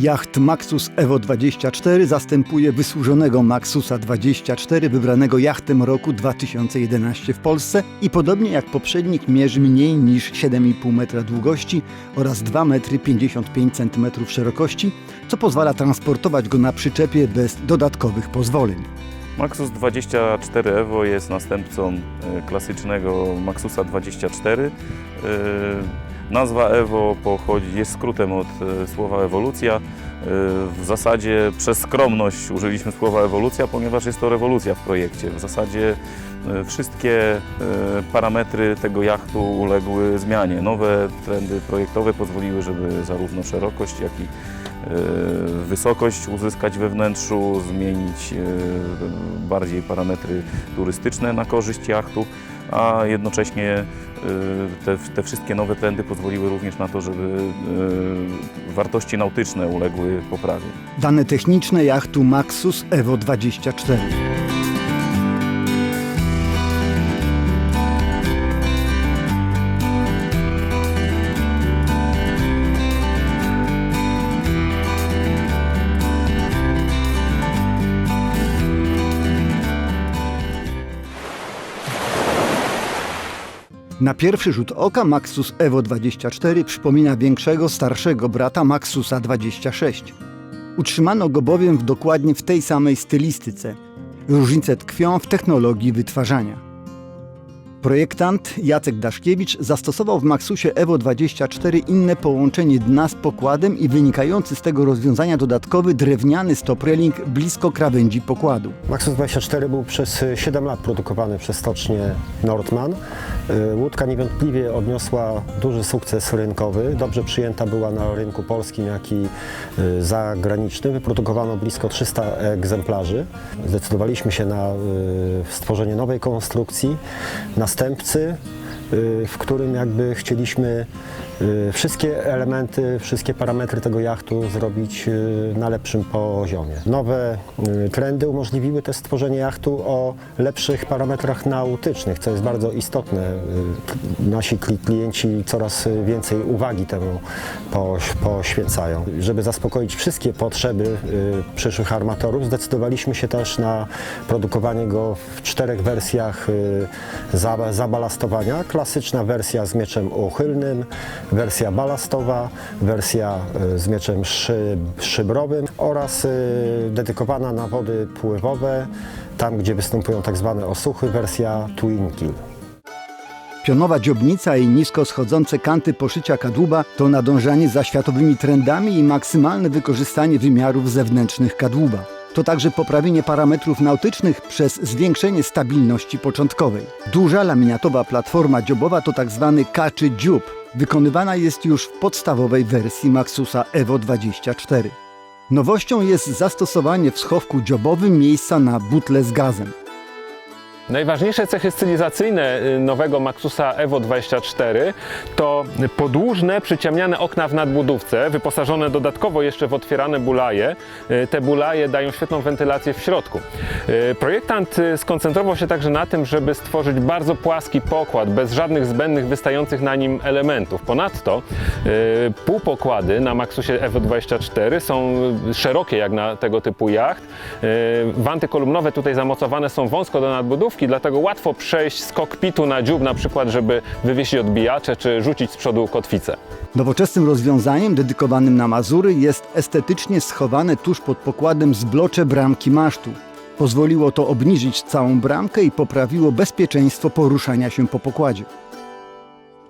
Jacht Maxus Evo 24 zastępuje wysłużonego Maxusa 24 wybranego jachtem roku 2011 w Polsce i podobnie jak poprzednik mierzy mniej niż 7,5 metra długości oraz 2 metry 55 cm szerokości, co pozwala transportować go na przyczepie bez dodatkowych pozwoleń. Maxus 24 Evo jest następcą e, klasycznego Maxusa 24. E, Nazwa Evo pochodzi, jest skrótem od e, słowa ewolucja. W zasadzie przez skromność użyliśmy słowa ewolucja, ponieważ jest to rewolucja w projekcie. W zasadzie wszystkie parametry tego jachtu uległy zmianie. Nowe trendy projektowe pozwoliły, żeby zarówno szerokość, jak i wysokość uzyskać we wnętrzu, zmienić e, bardziej parametry turystyczne na korzyść jachtu, a jednocześnie e, te, te wszystkie nowe trendy pozwoliły również na to, żeby e, wartości nautyczne uległy poprawie. Dane techniczne jachtu Maxus Evo 24. Na pierwszy rzut oka Maxus Evo 24 przypomina większego, starszego brata Maxusa 26. Utrzymano go bowiem w dokładnie w tej samej stylistyce. Różnice tkwią w technologii wytwarzania. Projektant Jacek Daszkiewicz zastosował w Maxusie Evo 24 inne połączenie dna z pokładem i wynikający z tego rozwiązania dodatkowy drewniany stop railing blisko krawędzi pokładu. Maxus 24 był przez 7 lat produkowany przez stocznię Nordman. Y, Łódka niewątpliwie odniosła duży sukces rynkowy. Dobrze przyjęta była na rynku polskim, jak i y, zagranicznym. Wyprodukowano blisko 300 egzemplarzy. Zdecydowaliśmy się na y, stworzenie nowej konstrukcji, następcy, w którym jakby chcieliśmy y, wszystkie elementy, wszystkie parametry tego jachtu zrobić y, na lepszym poziomie. Nowe y, trendy umożliwiły też stworzenie jachtu o lepszych parametrach nautycznych, co jest bardzo istotne. Y, Nasi kli- klienci coraz y, więcej uwagi temu poś- poświęcają. Żeby zaspokoić wszystkie potrzeby y, przyszłych armatorów, zdecydowaliśmy się też na produkowanie go w czterech wersjach y, za- zabalastowania. Klasyczna wersja z mieczem uchylnym, wersja balastowa, wersja y, z mieczem szy, szybrowym oraz y, dedykowana na wody pływowe, tam gdzie występują tak zwane osuchy, wersja Twin Kill. Pionowa dziobnica i nisko schodzące kanty poszycia kadłuba to nadążanie za światowymi trendami i maksymalne wykorzystanie wymiarów zewnętrznych kadłuba. To także poprawienie parametrów nautycznych przez zwiększenie stabilności początkowej. Duża laminatowa platforma dziobowa to tak zwany kaczy dziób. Wykonywana jest już w podstawowej wersji Maxusa Evo 24. Nowością jest zastosowanie w schowku dziobowym miejsca na butle z gazem. Najważniejsze cechy stylizacyjne y, nowego Maxusa Evo 24 to podłużne, przyciemniane okna w nadbudówce, wyposażone dodatkowo jeszcze w otwierane bulaje. Y, Te bulaje dają świetną wentylację w środku. Y, Projektant skoncentrował się także na tym, żeby stworzyć bardzo płaski pokład, bez żadnych zbędnych wystających na nim elementów. Ponadto półpokłady na Maxusie Evo 24 są szerokie jak na tego typu jacht. Wanty kolumnowe tutaj zamocowane są wąsko do nadbudówki, dlatego łatwo przejść z kokpitu na dziób, na przykład, żeby wywiesić odbijacze czy rzucić z przodu kotwicę. Nowoczesnym rozwiązaniem dedykowanym na Mazury jest estetycznie schowane tuż pod pokładem zblocze bramki masztu. Pozwoliło to obniżyć całą bramkę i poprawiło bezpieczeństwo poruszania się po pokładzie.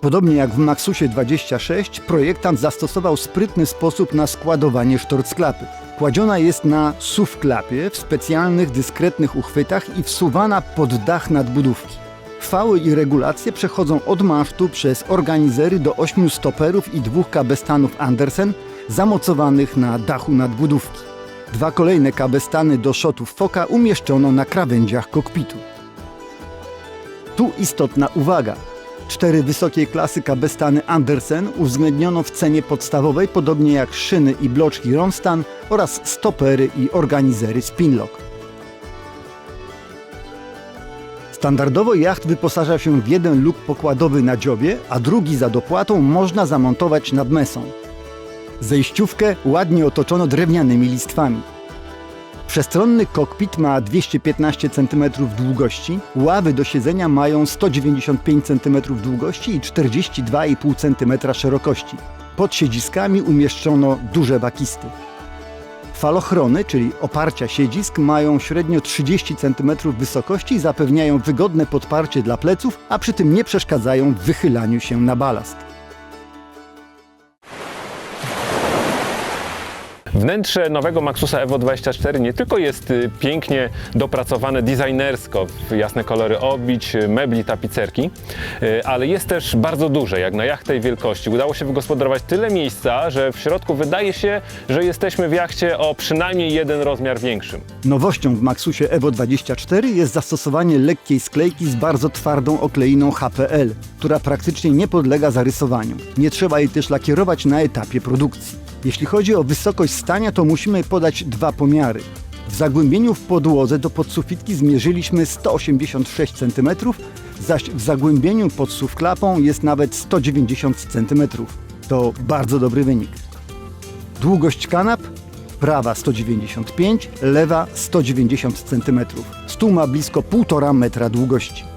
Podobnie jak w Maxusie 26, projektant zastosował sprytny sposób na składowanie sztorcklapy. Kładziona jest na suwklapie w specjalnych, dyskretnych uchwytach i wsuwana pod dach nadbudówki. Fały i regulacje przechodzą od masztu przez organizery do ośmiu stoperów i dwóch kabestanów Andersen zamocowanych na dachu nadbudówki. Dwa kolejne kabestany do szotów foka umieszczono na krawędziach kokpitu. Tu istotna uwaga. Cztery wysokiej klasy kabestany Andersen uwzględniono w cenie podstawowej, podobnie jak szyny i bloczki Romstan oraz stopery i organizery Spinlock. Standardowo jacht wyposaża się w jeden luk pokładowy na dziobie, a drugi za dopłatą można zamontować nad mesą. Zejściówkę ładnie otoczono drewnianymi listwami. Przestronny kokpit ma 215 cm długości, ławy do siedzenia mają 195 cm długości i 42,5 cm szerokości. Pod siedziskami umieszczono duże bakisty. Falochrony, czyli oparcia siedzisk, mają średnio 30 cm wysokości i zapewniają wygodne podparcie dla pleców, a przy tym nie przeszkadzają w wychylaniu się na balast. Wnętrze nowego Maxusa Evo 24 nie tylko jest y, pięknie dopracowane designersko, jasne kolory obić, y, mebli, tapicerki, y, ale jest też bardzo duże, jak na jacht tej wielkości. Udało się wygospodarować tyle miejsca, że w środku wydaje się, że jesteśmy w jachcie o przynajmniej jeden rozmiar większym. Nowością w Maxusie Evo 24 jest zastosowanie lekkiej sklejki z bardzo twardą okleiną HPL, która praktycznie nie podlega zarysowaniu. Nie trzeba jej też lakierować na etapie produkcji. Jeśli chodzi o wysokość stania, to musimy podać dwa pomiary. W zagłębieniu w podłodze do podsufitki zmierzyliśmy 186 cm, zaś w zagłębieniu pod suwklapą jest nawet 190 cm. To bardzo dobry wynik. Długość kanap prawa 195, lewa 190 cm. Stół ma blisko 1,5 metra długości.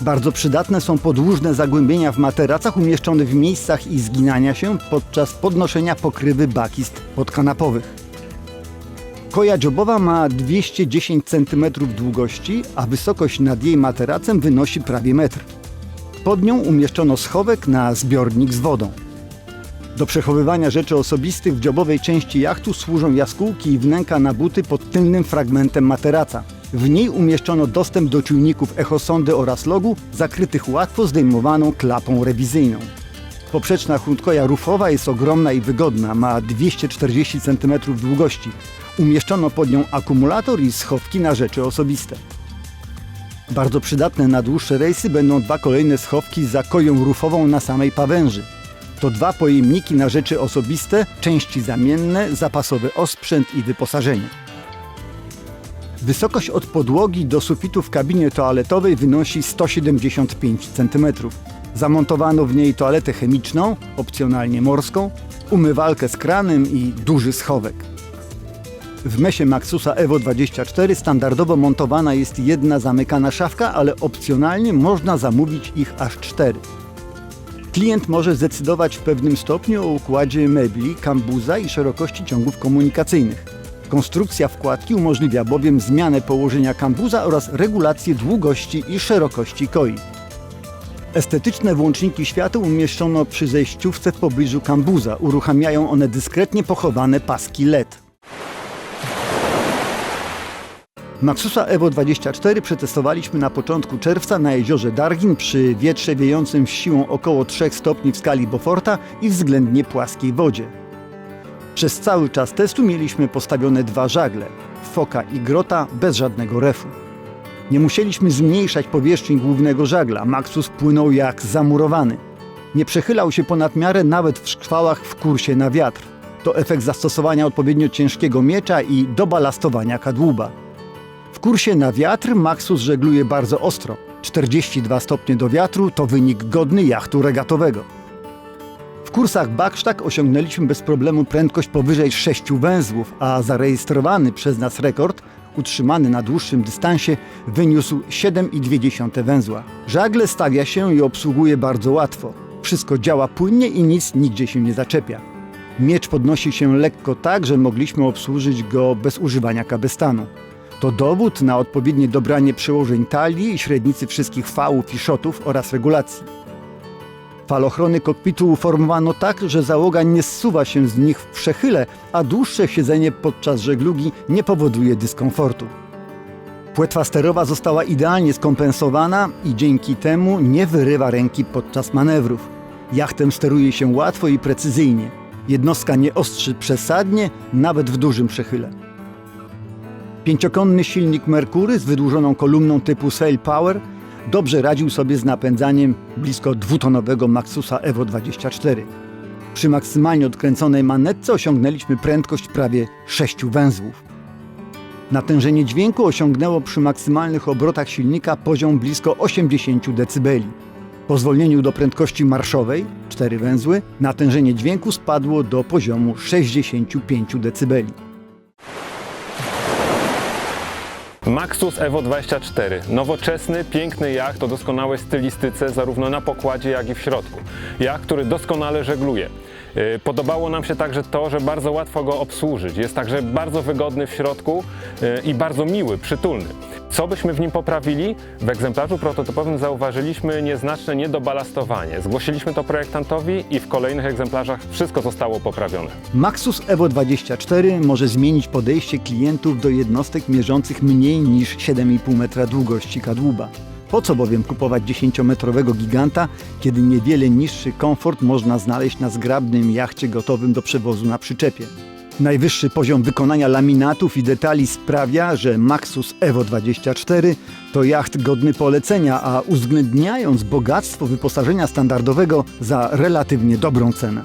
Bardzo przydatne są podłużne zagłębienia w materacach umieszczone w miejscach ich zginania się podczas podnoszenia pokrywy bakist podkanapowych. Koja dziobowa ma 210 cm długości, a wysokość nad jej materacem wynosi prawie metr. Pod nią umieszczono schowek na zbiornik z wodą. Do przechowywania rzeczy osobistych w dziobowej części jachtu służą jaskółki i wnęka na buty pod tylnym fragmentem materaca. W niej umieszczono dostęp do czujników echosondy oraz logu, zakrytych łatwo zdejmowaną klapą rewizyjną. Poprzeczna chłódkoja rufowa jest ogromna i wygodna, ma 240 cm długości. Umieszczono pod nią akumulator i schowki na rzeczy osobiste. Bardzo przydatne na dłuższe rejsy będą dwa kolejne schowki za koją rufową na samej pawęży. To dwa pojemniki na rzeczy osobiste, części zamienne, zapasowy osprzęt i wyposażenie. Wysokość od podłogi do sufitu w kabinie toaletowej wynosi 175 cm. Zamontowano w niej toaletę chemiczną, opcjonalnie morską, umywalkę z kranem i duży schowek. W mesie Maxusa Evo 24 standardowo montowana jest jedna zamykana szafka, ale opcjonalnie można zamówić ich aż cztery. Klient może zdecydować w pewnym stopniu o układzie mebli, kambuza i szerokości ciągów komunikacyjnych. Konstrukcja wkładki umożliwia bowiem zmianę położenia kambuza oraz regulację długości i szerokości koi. Estetyczne włączniki świateł umieszczono przy zejściówce w pobliżu kambuza. Uruchamiają one dyskretnie pochowane paski LED. Maxusa Evo 24 przetestowaliśmy na początku czerwca na jeziorze Dargin przy wietrze wiejącym siłą około 3 stopni w skali Beauforta i względnie płaskiej wodzie. Przez cały czas testu mieliśmy postawione dwa żagle, foka i grota bez żadnego refu. Nie musieliśmy zmniejszać powierzchni głównego żagla, Maxus płynął jak zamurowany. Nie przechylał się ponad miarę nawet w szkwałach w kursie na wiatr. To efekt zastosowania odpowiednio ciężkiego miecza i dobalastowania kadłuba. W kursie na wiatr Maxus żegluje bardzo ostro. 42 stopnie do wiatru to wynik godny jachtu regatowego. Kursach Backstack osiągnęliśmy bez problemu prędkość powyżej 6 węzłów, a zarejestrowany przez nas rekord, utrzymany na dłuższym dystansie, wyniósł 7,2 węzła. Żagle stawia się i obsługuje bardzo łatwo. Wszystko działa płynnie i nic nigdzie się nie zaczepia. Miecz podnosi się lekko tak, że mogliśmy obsłużyć go bez używania kabestanu. To dowód na odpowiednie dobranie przełożeń talii i średnicy wszystkich fałów i szotów oraz regulacji. Falochrony kokpitu uformowano tak, że załoga nie zsuwa się z nich w przechyle, a dłuższe siedzenie podczas żeglugi nie powoduje dyskomfortu. Płetwa sterowa została idealnie skompensowana i dzięki temu nie wyrywa ręki podczas manewrów. Jachtem steruje się łatwo i precyzyjnie. Jednostka nie ostrzy przesadnie, nawet w dużym przechyle. Pięciokonny silnik Merkury z wydłużoną kolumną typu Sail Power dobrze radził sobie z napędzaniem blisko dwutonowego Maxusa Evo 24. Przy maksymalnie odkręconej manetce osiągnęliśmy prędkość prawie 6 węzłów. Natężenie dźwięku osiągnęło przy maksymalnych obrotach silnika poziom blisko 80 dB. Po zwolnieniu do prędkości marszowej cztery węzły, natężenie dźwięku spadło do poziomu 65 dB. Maxus Evo 24. Nowoczesny, piękny jacht o doskonałej stylistyce zarówno na pokładzie, jak i w środku. Jacht, który doskonale żegluje. Yy, Podobało nam się także to, że bardzo łatwo go obsłużyć. Jest także bardzo wygodny w środku yy, i bardzo miły, przytulny. Co byśmy w nim poprawili? W egzemplarzu prototypowym zauważyliśmy nieznaczne niedobalastowanie. Zgłosiliśmy to projektantowi i w kolejnych egzemplarzach wszystko zostało poprawione. Maxus Evo 24 może zmienić podejście klientów do jednostek mierzących mniej niż 7,5 metra długości kadłuba. Po co bowiem kupować 10-metrowego giganta, kiedy niewiele niższy komfort można znaleźć na zgrabnym jachcie gotowym do przewozu na przyczepie? Najwyższy poziom wykonania laminatów i detali sprawia, że Maxus Evo 24 to jacht godny polecenia, a uwzględniając bogactwo wyposażenia standardowego za relatywnie dobrą cenę.